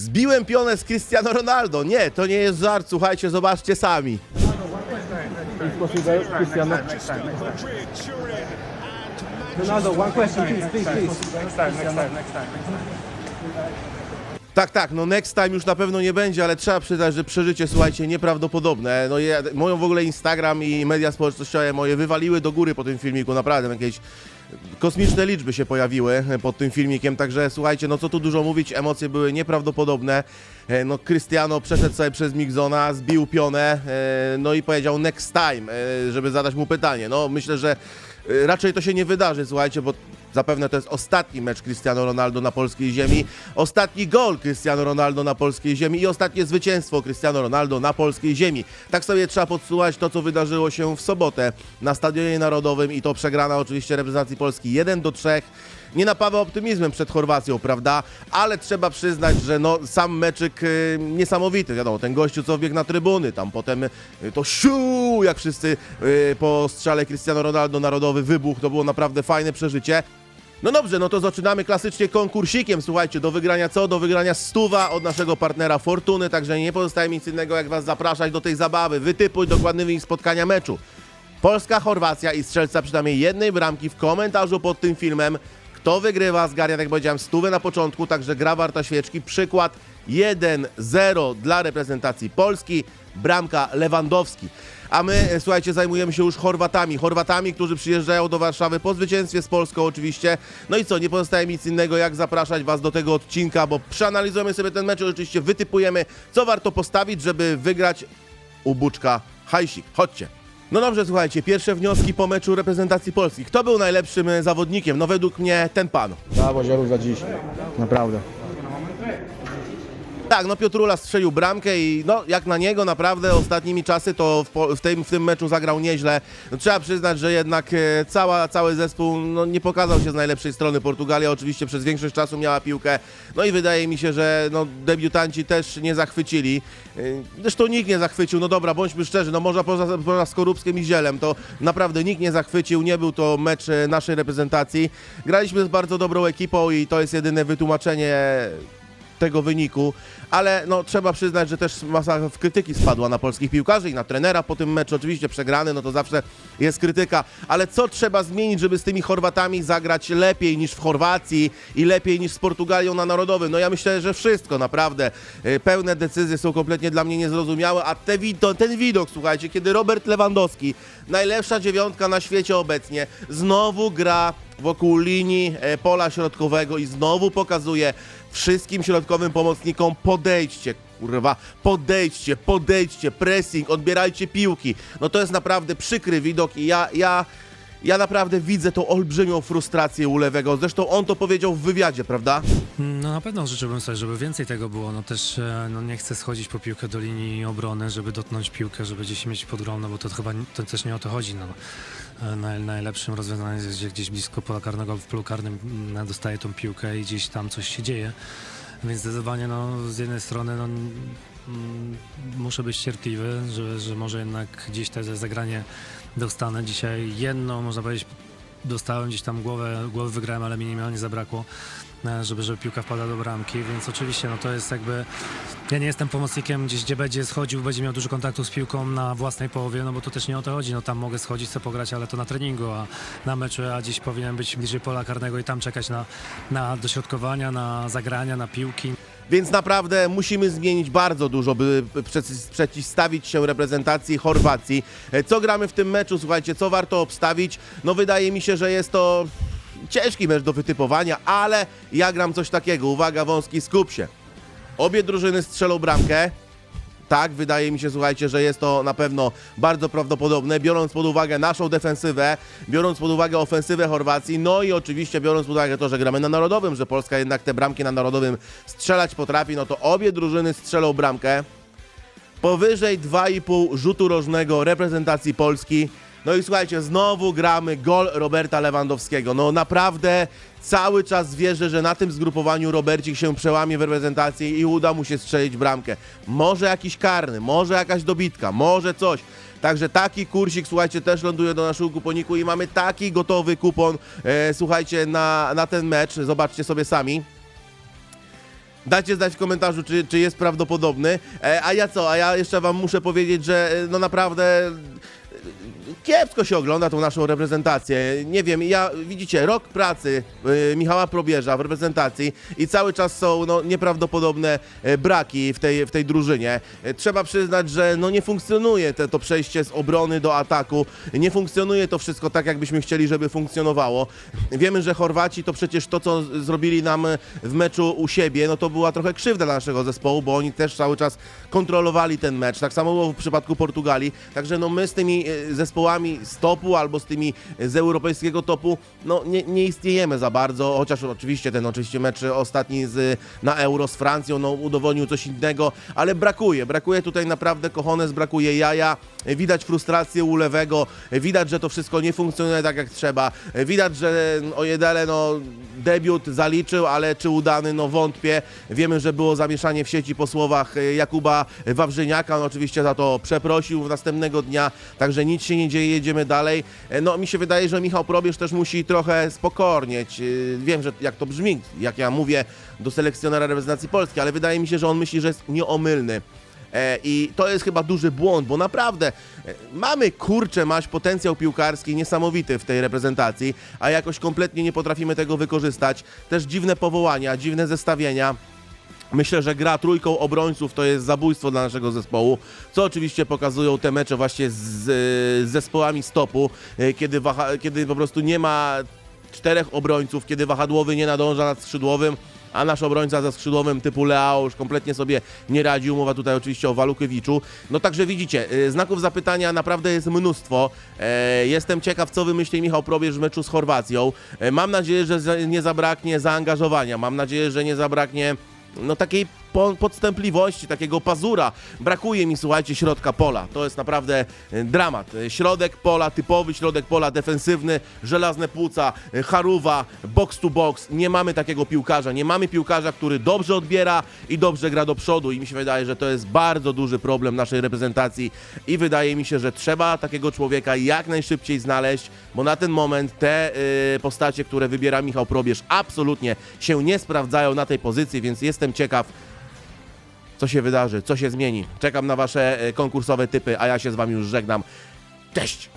Zbiłem pionę z Cristiano Ronaldo. Nie, to nie jest żart, słuchajcie, zobaczcie sami. Ronaldo, one question, please, please, please. Next time, next time, next time. Tak, tak, no next time już na pewno nie będzie, ale trzeba przyznać, że przeżycie, słuchajcie, nieprawdopodobne. No ja, moją w ogóle Instagram i media społecznościowe moje wywaliły do góry po tym filmiku, naprawdę jakieś kosmiczne liczby się pojawiły pod tym filmikiem, także słuchajcie, no co tu dużo mówić, emocje były nieprawdopodobne. E, No Cristiano przeszedł sobie przez Migzona, zbił pionę, e, no i powiedział next time, e, żeby zadać mu pytanie. No myślę, że raczej to się nie wydarzy, słuchajcie, bo Zapewne to jest ostatni mecz Cristiano Ronaldo na polskiej ziemi, ostatni gol Cristiano Ronaldo na polskiej ziemi i ostatnie zwycięstwo Cristiano Ronaldo na polskiej ziemi. Tak sobie trzeba podsumować to, co wydarzyło się w sobotę na Stadionie Narodowym i to przegrana oczywiście reprezentacji Polski 1 do 3. Nie napawa optymizmem przed Chorwacją, prawda? Ale trzeba przyznać, że no, sam meczyk y, niesamowity. Wiadomo, ten gościu, co wbiegł na trybuny, tam potem y, to siu, jak wszyscy y, po strzale Cristiano Ronaldo narodowy wybuch, to było naprawdę fajne przeżycie. No dobrze, no to zaczynamy klasycznie konkursikiem, słuchajcie, do wygrania co? Do wygrania stuwa od naszego partnera Fortuny, także nie pozostaje mi nic innego, jak was zapraszać do tej zabawy. Wytypuj dokładny wynik spotkania meczu. Polska, Chorwacja i strzelca przynajmniej jednej bramki w komentarzu pod tym filmem. Kto wygrywa, zgarnia, tak jak powiedziałem, stówę na początku, także gra warta świeczki. Przykład 1-0 dla reprezentacji Polski, bramka Lewandowski. A my, e, słuchajcie, zajmujemy się już Chorwatami. Chorwatami, którzy przyjeżdżają do Warszawy po zwycięstwie z Polską oczywiście. No i co, nie pozostaje mi nic innego, jak zapraszać Was do tego odcinka, bo przeanalizujemy sobie ten mecz oczywiście wytypujemy, co warto postawić, żeby wygrać u Buczka hajsik. Chodźcie. No dobrze, słuchajcie, pierwsze wnioski po meczu reprezentacji Polski. Kto był najlepszym e, zawodnikiem? No według mnie ten pan. Brawo, Zieru, za dziś. Naprawdę. Tak, no Piotrula strzelił bramkę i no jak na niego naprawdę ostatnimi czasy to w, w, tym, w tym meczu zagrał nieźle. No, trzeba przyznać, że jednak e, cała, cały zespół no, nie pokazał się z najlepszej strony. Portugalia oczywiście przez większość czasu miała piłkę. No i wydaje mi się, że no, debiutanci też nie zachwycili. E, Zresztą nikt nie zachwycił, no dobra, bądźmy szczerzy, no może poza, poza Skorupskim i Zielem, to naprawdę nikt nie zachwycił, nie był to mecz e, naszej reprezentacji. Graliśmy z bardzo dobrą ekipą i to jest jedyne wytłumaczenie tego wyniku, ale no, trzeba przyznać, że też masa krytyki spadła na polskich piłkarzy i na trenera po tym meczu. Oczywiście przegrany, no to zawsze jest krytyka, ale co trzeba zmienić, żeby z tymi Chorwatami zagrać lepiej niż w Chorwacji i lepiej niż z Portugalią na Narodowym? No ja myślę, że wszystko, naprawdę. Y, Pełne decyzje są kompletnie dla mnie niezrozumiałe, a te wi- to, ten widok, słuchajcie, kiedy Robert Lewandowski, najlepsza dziewiątka na świecie obecnie, znowu gra wokół linii e, pola środkowego i znowu pokazuje wszystkim środkowym pomocnikom podejdźcie, kurwa, podejdźcie, podejdźcie, pressing, odbierajcie piłki. No to jest naprawdę przykry widok i ja, ja, ja naprawdę widzę tą olbrzymią frustrację u Lewego. Zresztą on to powiedział w wywiadzie, prawda? No na pewno życzyłbym sobie, żeby więcej tego było. No też e, no, nie chcę schodzić po piłkę do linii obrony, żeby dotknąć piłkę, żeby gdzieś mieć pod grą, no bo to chyba to też nie o to chodzi. No. E, Naj, najlepszym rozwiązaniem jest, że gdzieś blisko pola karnego w polu karnym dostaje tą piłkę i gdzieś tam coś się dzieje. Więc zdecydowanie no, z jednej strony no, muszę być cierpliwy, że, że może jednak gdzieś te zagranie dostanę. Dzisiaj jedno, można powiedzieć, dostałem gdzieś tam głowę, głowę wygrałem, ale minimalnie zabrakło, e, żeby, żeby piłka wpadła do bramki, więc oczywiście no to jest jakby, ja nie jestem pomocnikiem gdzieś, gdzie będzie schodził, będzie miał dużo kontaktu z piłką na własnej połowie, no bo to też nie o to chodzi, no tam mogę schodzić, chcę pograć, ale to na treningu, a na meczu, a dziś powinien być bliżej pola karnego i tam czekać na, na dośrodkowania, na zagrania, na piłki. Więc naprawdę musimy zmienić bardzo dużo, by przeci- przeciwstawić się reprezentacji Chorwacji. E, Co gramy w tym meczu? Słuchajcie, co warto obstawić? No wydaje mi się, że jest to ciężki mecz do wytypowania, ale ja gram coś takiego. Uwaga, wąski, skup się. Obie drużyny strzelą bramkę. Tak, wydaje mi się, słuchajcie, że jest to na pewno bardzo prawdopodobne, biorąc pod uwagę naszą defensywę, biorąc pod uwagę ofensywę Chorwacji, no i oczywiście biorąc pod uwagę to, że gramy na Narodowym, że Polska jednak te bramki na Narodowym strzelać potrafi, no to obie drużyny strzelą bramkę. Powyżej 2,5 rzutu rożnego reprezentacji Polski. No i słuchajcie, znowu gramy gol Roberta Lewandowskiego. No naprawdę cały czas wierzę, że na tym zgrupowaniu Robercik się przełamie w reprezentacji i uda mu się strzelić bramkę. Może jakiś karny, może jakaś dobitka, może coś. Także taki kursik, słuchajcie, też ląduje do naszego kuponiku i mamy taki gotowy kupon, e, słuchajcie, na, na ten mecz. Zobaczcie sobie sami. Dajcie znać w komentarzu, czy, czy jest prawdopodobny. E, a ja co? A ja jeszcze wam muszę powiedzieć, że e, no naprawdę kiepsko się ogląda tą naszą reprezentację. Nie wiem, ja widzicie, rok pracy e, Michała Probierza w reprezentacji i cały czas są no, nieprawdopodobne e, braki w tej, w tej drużynie. E, Trzeba przyznać, że no, nie funkcjonuje te, to przejście z obrony do ataku. Nie funkcjonuje to wszystko tak, jakbyśmy chcieli, żeby funkcjonowało. Wiemy, że Chorwaci to przecież to, co zrobili nam w meczu u siebie, no to była trochę krzywda dla naszego zespołu, bo oni też cały czas kontrolowali ten mecz. Tak samo było w przypadku Portugalii. Także no my z tymi e, zespołami z topu albo z tymi z europejskiego topu, no nie, nie istniejemy za bardzo, chociaż oczywiście ten oczywiście mecz ostatni z, na Euro z Francją, no udowodnił coś innego, ale brakuje, brakuje tutaj naprawdę kochones, brakuje jaja, widać frustrację u lewego, widać, że to wszystko nie funkcjonuje tak jak trzeba, widać, że Ojedele no debiut zaliczył, ale czy udany, no wątpię. Wiemy, że było zamieszanie w sieci po słowach e, Jakuba Wawrzyniaka, on oczywiście za to przeprosił następnego dnia, także nic się nie dzieje, jedziemy dalej. E, No mi się wydaje, że Michał Probierz też musi trochę spokornieć. E, Wiem, że jak to brzmi, jak ja mówię do selekcjonera reprezentacji Polski, ale wydaje mi się, że on myśli, że jest nieomylny. E, I to jest chyba duży błąd, bo naprawdę mamy kurczę, masz potencjał piłkarski niesamowity w tej reprezentacji, a jakoś kompletnie nie potrafimy tego wykorzystać. Też dziwne powołania, dziwne zestawienia. Myślę, że gra trójką obrońców to jest zabójstwo dla naszego zespołu, co oczywiście pokazują te mecze właśnie z, z zespołami stopu, e, kiedy, waha, kiedy po prostu nie ma czterech obrońców, kiedy wahadłowy nie nadąża nad skrzydłowym, a nasz obrońca ze skrzydłowym typu Leao już kompletnie sobie nie radził. Mowa tutaj oczywiście o Walukiewiczu. No także widzicie, y, znaków zapytania naprawdę jest mnóstwo. E, Jestem ciekaw, co wymyśli Michał Probierz w meczu z Chorwacją. E, Mam nadzieję, że nie zabraknie zaangażowania. Mam nadzieję, że nie zabraknie no takiej po, podstępliwości, takiego pazura. Brakuje mi, słuchajcie, środka pola. To jest naprawdę e, dramat. Środek pola, typowy środek pola defensywny, żelazne płuca, e, charuwa, box to box. Nie mamy takiego piłkarza. Nie mamy piłkarza, który dobrze odbiera i dobrze gra do przodu. I mi się wydaje, że to jest bardzo duży problem naszej reprezentacji. I wydaje mi się, że trzeba takiego człowieka jak najszybciej znaleźć, bo na ten moment te y, postacie, które wybiera Michał Probierz, absolutnie się nie sprawdzają na tej pozycji, więc jestem ciekaw, co się wydarzy, co się zmieni. Czekam na wasze e, konkursowe typy, a ja się z wami już żegnam. Cześć!